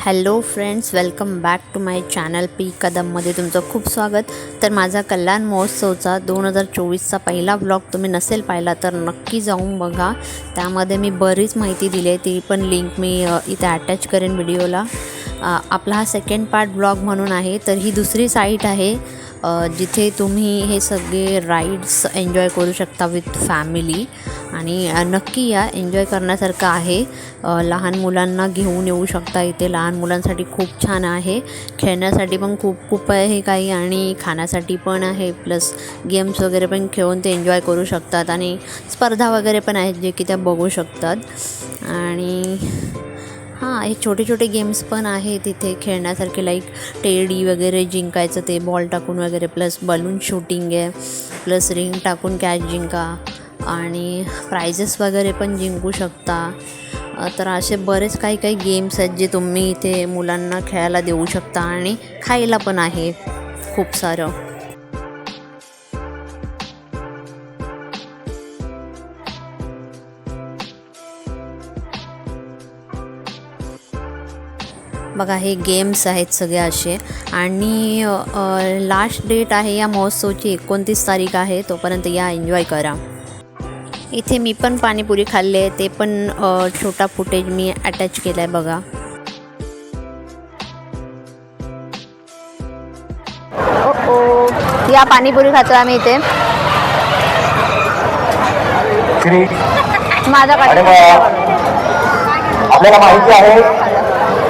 Hello friends welcome back to my channel P कदममध्ये तुमचं खूप स्वागत. तर माझा कल्याण महोत्सवचा दोन हजार चोवीसचा पहिला ब्लॉग तुम्ही नसेल पाहिला तर नक्की जाऊन बघा. त्यामध्ये मी बरीच माहिती दिली आहे ती पण लिंक मी इथे अटॅच करेन व्हिडिओला आपला हा सेकंड पार्ट ब्लॉग म्हणून आहे तर ही दुसरी साईट आहे जिथे तुम्ही हे सगळे राईड्स एन्जॉय करू शकता विथ फॅमिली आणि नक्की या एन्जॉय करण्यासारखं आहे. लहान मुलांना घेऊन येऊ शकता इथे. लहान मुलांसाठी खूप छान आहे. खेळण्यासाठी पण खूप खूप आहे काही आणि खाण्यासाठी पण आहे. प्लस गेम्स वगैरे पण खेळून ते एन्जॉय करू शकतात आणि स्पर्धा वगैरे पण आहेत जे की त्या बघू शकतात. आणि हां हे छोटे छोटे गेम्स पण आहे तिथे खेळण्यासारखे लाईक टेडी वगैरे जिंकायचं ते बॉल टाकून वगैरे प्लस बलून शूटिंग आहे प्लस रिंग टाकून कॅच जिंका. आणि प्राइजेस वगैरे पण जिंकू शकता. तर असे बरेच काही काही गेम्स आहेत जे तुम्ही इथे मुलांना खेळायला देऊ शकता आणि खायला पण आहे खूप सारं. बघा हे गेम्स आहेत सगळे असे. आणि लास्ट डेट आहे या महोत्सवची एकोणतीस तारीख आहे तोपर्यंत या एन्जॉय करा. इथे मी पण पाणीपुरी खाल्ली आहे. ते पण छोटा फुटेज मी अटॅच केला आहे बघा या पाणीपुरी खातो आम्ही इथे. माझा आपल्याला माहिती आहे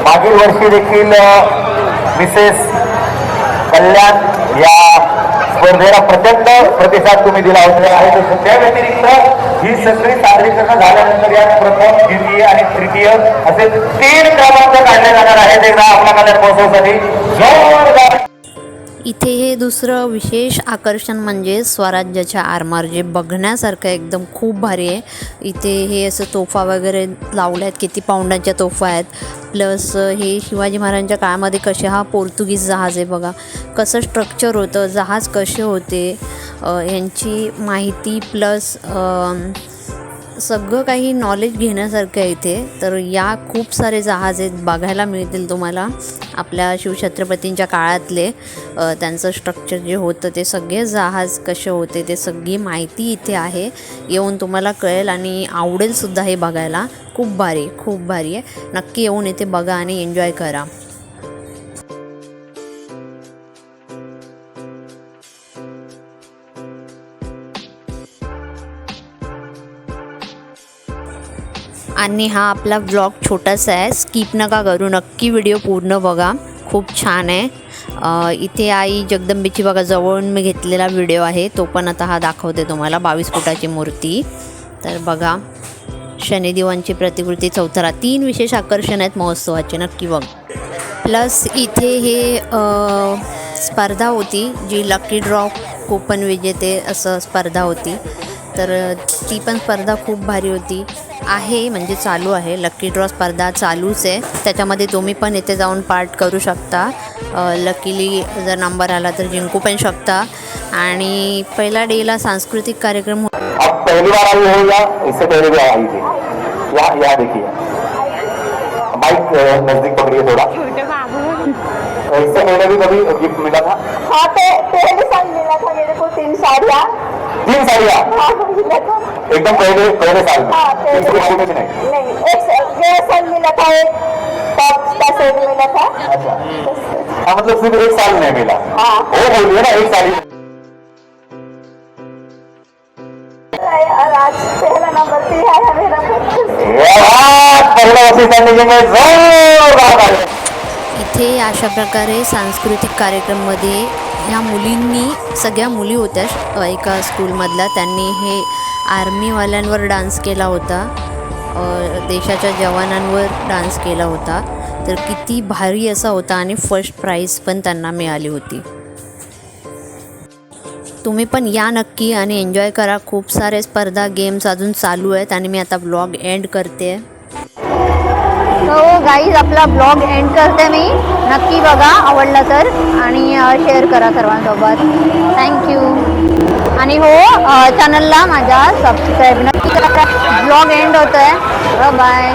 मागील वर्षी देखील मिसेस कल्याण या स्पर्धेला प्रचंड प्रतिसाद तुम्ही दिला होता. आहे त्या व्यतिरिक्त ही सगळी सादरीकरण झाल्यानंतर या प्रथम द्वितीय आणि तृतीय असे तीन क्रमांक काढले जाणार आहेत एकदा आपल्या कल्याण महोत्सवासाठी जोरदार इथे हे दुसरं विशेष आकर्षण म्हणजे स्वराज्याच्या आरमार जे बघण्यासारखं एकदम खूप भारी आहे. इथे हे असं तोफा वगैरे लावल्या आहेत किती पाऊंडांच्या तोफा आहेत. प्लस हे शिवाजी महाराजांच्या काळामध्ये कसे हा पोर्तुगीज जहाज आहे बघा. कसं स्ट्रक्चर होतं जहाज कसे होते यांची माहिती प्लस सगळं काही नॉलेज घेण्यासारखं आहे इथे. तर या खूप सारे जहाज आहेत बघायला मिळतील तुम्हाला आपल्या शिवछत्रपतींच्या काळातले. त्यांचं स्ट्रक्चर जे होतं ते सगळे जहाज कसे होते ते सगळी माहिती इथे आहे. येऊन तुम्हाला कळेल आणि आवडेलसुद्धा हे बघायला. खूप भारी खूप भारी आहे. नक्की येऊन इथे बघा आणि एन्जॉय करा. आणि हा आपला ब्लॉग छोटासा आहे. स्किप नका करू. नक्की व्हिडिओ पूर्ण बघा. खूप छान आहे. इथे आई जगदंबेची बघा जवळून मी घेतलेला व्हिडिओ आहे. तो पण आता हा दाखवते तुम्हाला. बावीस फुटाची मूर्ती. तर बघा शनिदेवांची प्रतिकृती चौथरा तीन विशेष आकर्षण आहेत महोत्सवाचे. नक्की बघ. प्लस इथे हे स्पर्धा होती जी लकी ड्रॉ कुपन विजेते असं स्पर्धा होती. तर ती पण स्पर्धा खूप भारी होती. आहे म्हणजे चालू आहे. लकी ड्रॉ स्पर्धा चालूच आहे. त्याच्यामध्ये तुम्ही पण इथे जाऊन पार्ट करू शकता. लकीली जर नंबर आला तर जिंकू पण शकता. आणि पहिल्या डेला सांस्कृतिक कार्यक्रम अब पहली बार आई हो या इससे पहले भी आई थी यहाँ यहाँ देखिए. माइक अ, नजदीक पकड़िए थोड़ा. अ, इससे पहले भी कभी गिफ्ट मिला था? हाँ पहले साल मिला था मेरे को तीन साड़ियाँ तीन हाँ था एकदम पहले पहले हाँ भी नहीं. नहीं एक साल मिला था एक टॉप का सेट मिला था अच्छा. हाँ मतलब सिर्फ एक साल नहीं मिला. हाँ. वो बोलिए ना एक साल ही और आज पहला नंबर पे आया मेरा ये बात पहला बक्षीस करने में जोरदार तालियां। इथे अशा प्रकारे सांस्कृतिक कार्यक्रममध्ये ह्या मुलींनी सगळ्या मुली होत्या एका स्कूलमधल्या त्यांनी हे आर्मीवाल्यांवर डान्स केला होता. देशाच्या जवानांवर डान्स केला होता. तर किती भारी असा होता आणि फर्स्ट प्राईज पण त्यांना मिळाली होती. तुम्ही पण या नक्की आणि एन्जॉय करा. खूप सारे स्पर्धा गेम्स अजून चालू आहेत आणि मी आता ब्लॉग एंड करते. हो गाईज आपला ब्लॉग एंड करते मी. नक्की बघा आवडला तर. आणि शेअर करा सर्वांसोबत. थँक्यू आणि हो चॅनलला माझ्या सबस्क्राईब नक्की करा ब्लॉग एंड होतो आहे बाय